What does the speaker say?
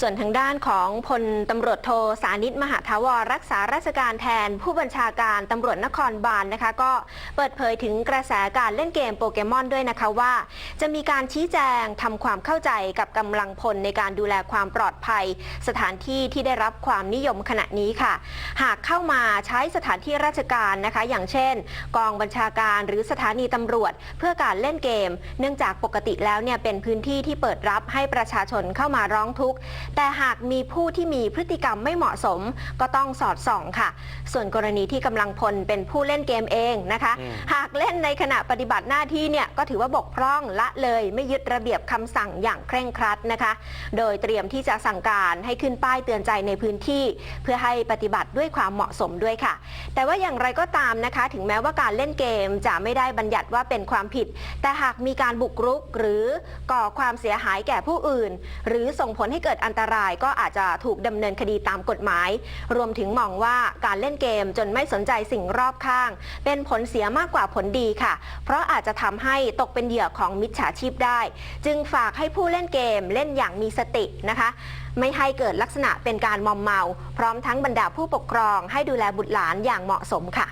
ส่วนทางด้านของพลตำรวจโทสานิตมหาทาวรรักษาราชการแทน ผู้บัญชาการตำรวจนครบาลนะคะ ก็เปิดเผยถึงกระแสการเล่นเกมโปเกมอนด้วยนะคะว่า จะมีการชี้แจงทำความเข้าใจกับกำลังพลในการดูแลความปลอดภัย สถานที่ที่ได้รับความนิยมขณะนี้ค่ะ หากเข้ามาใช้สถานที่ราชการนะคะ อย่างเช่น กองบัญชาการหรือสถานีตำรวจ เพื่อการเล่นเกม เนื่องจากปกติแล้วเนี่ยเป็นพื้นที่ที่เปิดรับให้ประชาชนเข้ามาร้องทุกข์แต่หากมีผู้ที่มีพฤติกรรมไม่เหมาะสม ก็ต้องสอดส่องค่ะ ส่วนกรณีที่กำลังพลเป็นผู้เล่นเกมเองนะคะอืมหากเล่นในขณะปฏิบัติหน้าที่เนี่ยก็ถือว่าบกพร่องละเลยไม่ยึดระเบียบคำสั่งอย่างเคร่งครัดนะคะ โดยเตรียมที่จะสั่งการให้ขึ้นป้ายเตือนใจในพื้นที่ เพื่อให้ปฏิบัติด้วยความเหมาะสมด้วยค่ะ แต่ว่าอย่างไรก็ตามนะคะ ถึงแม้ว่าการเล่นเกมจะไม่ได้บัญญัติว่าเป็นความผิด แต่หากมีการบุกรุกหรือก่อความเสียหายแก่ผู้อื่น หรือส่งผลให้เกิดอันตรายก็อาจจะถูกดำเนินคดีตามกฎหมาย รวมถึงมองว่าการเล่นเกมจนไม่สนใจสิ่งรอบข้าง เป็นผลเสียมากกว่าผลดีค่ะ เพราะอาจจะทำให้ตกเป็นเหยื่อของมิจฉาชีพได้ จึงฝากให้ผู้เล่นเกมเล่นอย่างมีสตินะคะไม่ให้เกิดลักษณะเป็นการมอมเมา พร้อมทั้งบรรดาผู้ปกครองให้ดูแลบุตรหลานอย่างเหมาะสมค่ะ